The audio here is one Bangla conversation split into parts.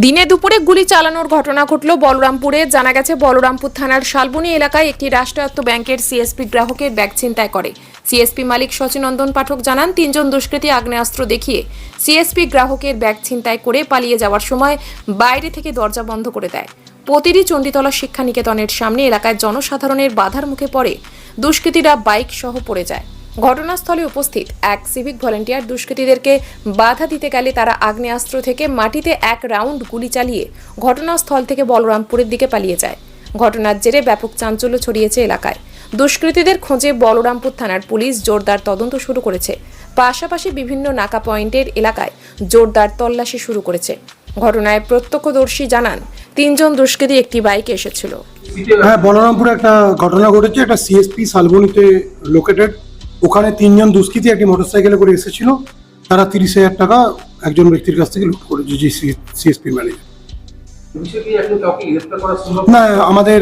দিনে দুপুরে গুলি চালানোর ঘটনা ঘটল বলরামপুরে জানা গেছে, বলরামপুর থানার শালবনী এলাকায় একটি রাষ্ট্রায়ত্ত ব্যাংকের সিএসপি গ্রাহকের ব্যাগ ছিনতাই করে। সিএসপি মালিক সচিনন্দন পাঠক জানান, তিনজন দুষ্কৃতী আগ্নেয়াস্ত্র দেখিয়ে সিএসপি গ্রাহকের ব্যাগ ছিনতাই করে পালিয়ে যাওয়ার সময় বাইরে থেকে দরজা বন্ধ করে দেয়। প্রতিটি চণ্ডীতলা শিক্ষা নিকেতনের সামনে এলাকায় জনসাধারণের বাধার মুখে পড়ে, দুষ্কৃতীরা বাইক সহ পড়ে যায়। ঘটনাস্থলে উপস্থিত এক সিভিক ভলেন্টিয়ার দুষ্কৃতীদেরকে বাধা দিতে গেলে তারা আগ্নেয়াস্ত্র থেকে মাটিতে এক রাউন্ড গুলি চালিয়ে ঘটনাস্থল থেকে বলরামপুরের দিকে পালিয়ে যায়। ঘটনার জেরে ব্যাপক চাঞ্চল্য ছড়িয়েছে এলাকায়। দুষ্কৃতীদের খোঁজে বলরামপুর থানার পুলিশ জোরদার তদন্ত শুরু করেছে। পাশাপাশি বিভিন্ন নাকা পয়েন্টের এলাকায় জোরদার তল্লাশি শুরু করেছে। ঘটনায় প্রত্যক্ষদর্শী জানান, তিনজন দুষ্কৃতী একটি বাইকে এসেছিল। হ্যাঁ বলরামপুরে একটা ঘটনা ঘটেছে। একটা সিএসপি শালবনীতে লোকেটেড ওখানে তিনজন দুষ্কৃতী একটি মোটরসাইকেলে করে এসেছিল। তারা তিরিশ হাজার টাকা একজন ব্যক্তির কাছ থেকে লুট করেছে, যে সিএসপি ম্যানেজার না, আমাদের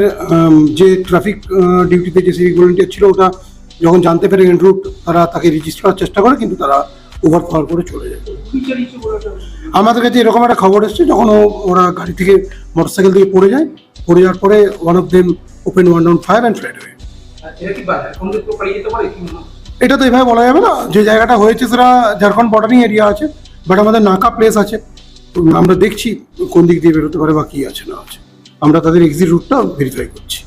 যে ট্রাফিক ডিউটিতে যে সিভিক ভলেন্টিয়ার ছিল, ওটা যখন জানতে পেরে রুট তারা তাকে রেজিস্টার করার চেষ্টা করে, কিন্তু তারা ওভার পাওয়ার করে চলে যায়। আমাদের কাছে এরকম একটা খবর এসেছে, যখন ওরা গাড়ি থেকে মোটরসাইকেল থেকে পড়ে যায়, পড়ে যাওয়ার পরে one of them open one down fire and ফ্লাইড হয়ে? এটা তো এভাবে বলা যাবে না যে জায়গাটা হয়েছে সেটা ঝাড়খণ্ড বর্ডারিং এরিয়া আছে বাট আমাদের নাকা প্লেস আছে। আমরা দেখছি কোন দিক দিয়ে বেরোতে পারে বা কি আছে না আছে। আমরা তাদের এক্সিট রুটটা ভেরিফাই করছি।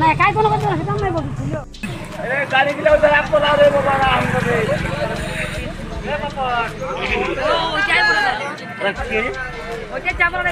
না রাম করে ওইটা চাপড়া